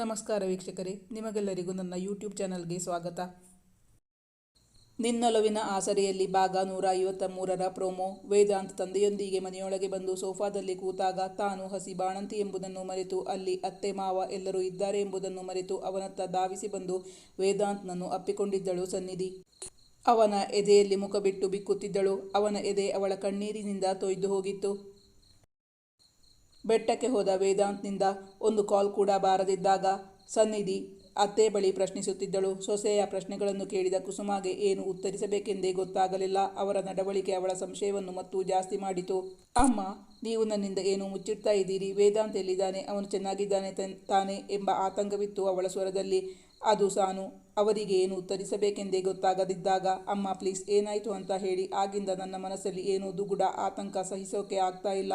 ನಮಸ್ಕಾರ ವೀಕ್ಷಕರೇ, ನಿಮಗೆಲ್ಲರಿಗೂ ನನ್ನ ಯೂಟ್ಯೂಬ್ ಚಾನಲ್ಗೆ ಸ್ವಾಗತ. ನಿನ್ನೊಲವಿನ ಆಸರೆಯಲ್ಲಿ ಭಾಗ ನೂರ ಐವತ್ತ ಮೂರರ ಪ್ರೋಮೋ. ವೇದಾಂತ್ ತಂದೆಯೊಂದಿಗೆ ಮನೆಯೊಳಗೆ ಬಂದು ಸೋಫಾದಲ್ಲಿ ಕೂತಾಗ ತಾನು ಹಸಿ ಬಾಣಂತಿ ಎಂಬುದನ್ನು ಮರೆತು, ಅಲ್ಲಿ ಅತ್ತೆ ಮಾವ ಎಲ್ಲರೂ ಇದ್ದಾರೆ ಎಂಬುದನ್ನು ಮರೆತು ಅವನತ್ತ ಧಾವಿಸಿ ಬಂದು ವೇದಾಂತ್ನನ್ನು ಅಪ್ಪಿಕೊಂಡಿದ್ದಳು ಸನ್ನಿಧಿ. ಅವನ ಎದೆಯಲ್ಲಿ ಮುಖ ಬಿಟ್ಟು ಬಿಕ್ಕುತ್ತಿದ್ದಳು. ಅವನ ಎದೆ ಅವಳ ಕಣ್ಣೀರಿನಿಂದ ತೊಯ್ದು ಹೋಗಿತ್ತು. ಬೆಟ್ಟಕ್ಕೆ ಹೋದ ವೇದಾಂತ್ನಿಂದ ಒಂದು ಕಾಲ್ ಕೂಡ ಬಾರದಿದ್ದಾಗ ಸನ್ನಿಧಿ ಅತ್ತೆ ಬಳಿ ಪ್ರಶ್ನಿಸುತ್ತಿದ್ದಳು. ಸೊಸೆಯ ಪ್ರಶ್ನೆಗಳನ್ನು ಕೇಳಿದ ಕುಸುಮಾಗೆ ಏನು ಉತ್ತರಿಸಬೇಕೆಂದೇ ಗೊತ್ತಾಗಲಿಲ್ಲ. ಅವರ ನಡವಳಿಕೆ ಅವಳ ಸಂಶಯವನ್ನು ಮತ್ತು ಜಾಸ್ತಿ ಮಾಡಿತು. ಅಮ್ಮ, ನೀವು ನನ್ನಿಂದ ಏನು ಮುಚ್ಚಿಡ್ತಾ ಇದ್ದೀರಿ? ವೇದಾಂತ್ ಎಲ್ಲಿದ್ದಾನೆ? ಅವನು ಚೆನ್ನಾಗಿದ್ದಾನೆ ತನ್- ಎಂಬ ಆತಂಕವಿತ್ತು ಅವಳ ಸ್ವರದಲ್ಲಿ. ಅದು ಸಾನು. ಅವರಿಗೆ ಏನು ಉತ್ತರಿಸಬೇಕೆಂದೇ ಗೊತ್ತಾಗದಿದ್ದಾಗ, ಅಮ್ಮ ಪ್ಲೀಸ್ ಏನಾಯಿತು ಅಂತ ಹೇಳಿ, ಆಗಿಂದ ನನ್ನ ಮನಸ್ಸಲ್ಲಿ ಏನೋ ದುಗುಡ ಆತಂಕ ಸಹಿಸೋಕೆ ಆಗ್ತಾ ಇಲ್ಲ.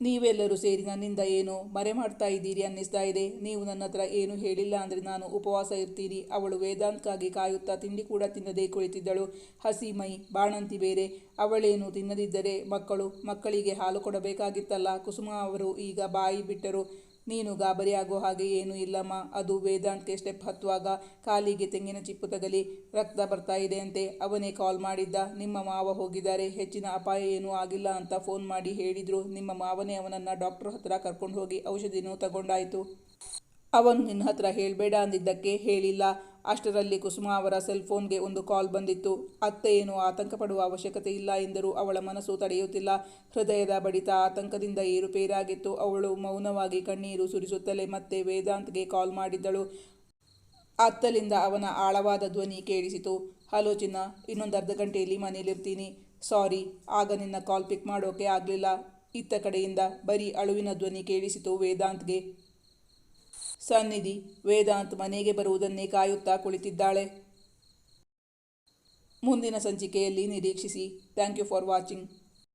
ನೀವೆಲ್ಲರೂ ಸೇರಿ ನನ್ನಿಂದ ಏನು ಮರೆ ಮಾಡ್ತಾ ಇದ್ದೀರಿ ಅನ್ನಿಸ್ತಾ ಇದೆ. ನೀವು ನನ್ನ ಹತ್ರ ಏನು ಹೇಳಿಲ್ಲ ಅಂದರೆ ನಾನು ಉಪವಾಸ ಇರ್ತೀರಿ ಅವಳು ವೇದಾಂತ್ಗಾಗಿ ಕಾಯುತ್ತಾ ತಿಂಡಿ ಕೂಡ ತಿನ್ನದೇ ಕುಳಿತಿದ್ದಳು. ಹಸಿ ಮೈ, ಬಾಣಂತಿ ಬೇರೆ, ಅವಳೇನು ತಿನ್ನದಿದ್ದರೆ ಮಕ್ಕಳು ಮಕ್ಕಳಿಗೆ ಹಾಲು ಕೊಡಬೇಕಾಗಿತ್ತಲ್ಲ. ಕುಸುಮ ಅವರು ಈಗ ಬಾಯಿ ಬಿಟ್ಟರು. ನೀನು ಗಾಬರಿಯಾಗೋ ಹಾಗೆ ಏನೂ ಇಲ್ಲಮ್ಮ. ಅದು ವೇದಾಂತ್ಗೆ ಸ್ಟೆಪ್ ಹತ್ತುವಾಗ ಕಾಲಿಗೆ ತೆಂಗಿನ ಚಿಪ್ಪು ತಗಲಿ ರಕ್ತ ಬರ್ತಾ ಇದೆ ಅಂತೆ ಅವನೇ ಕಾಲ್ ಮಾಡಿದ್ದ, ನಿಮ್ಮ ಮಾವ ಹೋಗಿದ್ದಾರೆ, ಹೆಚ್ಚಿನ ಅಪಾಯ ಏನೂ ಆಗಿಲ್ಲ ಅಂತ ಫೋನ್ ಮಾಡಿ ಹೇಳಿದ್ರು. ನಿಮ್ಮ ಮಾವನೇ ಅವನನ್ನು ಡಾಕ್ಟರ್ ಹತ್ರ ಕರ್ಕೊಂಡು ಹೋಗಿ ಔಷಧಿನೂ ತಗೊಂಡಾಯಿತು. ಅವನು ನಿನ್ನ ಹತ್ರ ಹೇಳಬೇಡ ಅಂದಿದ್ದಕ್ಕೆ ಹೇಳಿಲ್ಲ. ಅಷ್ಟರಲ್ಲಿ ಕುಸುಮ ಅವರ ಸೆಲ್ಫೋನ್ಗೆ ಒಂದು ಕಾಲ್ ಬಂದಿತ್ತು. ಅತ್ತೆ ಏನು ಆತಂಕ ಪಡುವ ಅವಶ್ಯಕತೆ ಇಲ್ಲ ಎಂದರೂ ಅವಳ ಮನಸ್ಸು ತಡೆಯುತ್ತಿಲ್ಲ. ಹೃದಯದ ಬಡಿತ ಆತಂಕದಿಂದ ಏರುಪೇರಾಗಿತ್ತು. ಅವಳು ಮೌನವಾಗಿ ಕಣ್ಣೀರು ಸುರಿಸುತ್ತಲೇ ಮತ್ತೆ ವೇದಾಂತ್ಗೆ ಕಾಲ್ ಮಾಡಿದ್ದಳು. ಅತ್ತಲಿಂದ ಅವನ ಆಳವಾದ ಧ್ವನಿ ಕೇಳಿಸಿತು. ಹಲೋ ಚಿನ್ನ, ಇನ್ನೊಂದು ಅರ್ಧ ಗಂಟೆಯಲ್ಲಿ ಮನೇಲಿರ್ತೀನಿ ಸಾರಿ, ಆಗ ನಿನ್ನ ಕಾಲ್ ಪಿಕ್ ಮಾಡೋಕೆ ಆಗಲಿಲ್ಲ. ಇತ್ತ ಕಡೆಯಿಂದ ಬರೀ ಅಳುವಿನ ಧ್ವನಿ ಕೇಳಿಸಿತು ವೇದಾಂತ್ಗೆ. ಸನ್ನಿಧಿ ವೇದಾಂತ್ ಮನೆಗೆ ಬರುವುದನ್ನೇ ಕಾಯುತ್ತಾ ಕುಳಿತಿದ್ದಾಳೆ. ಮುಂದಿನ ಸಂಚಿಕೆಯಲ್ಲಿ ನಿರೀಕ್ಷಿಸಿ. Thank you for watching.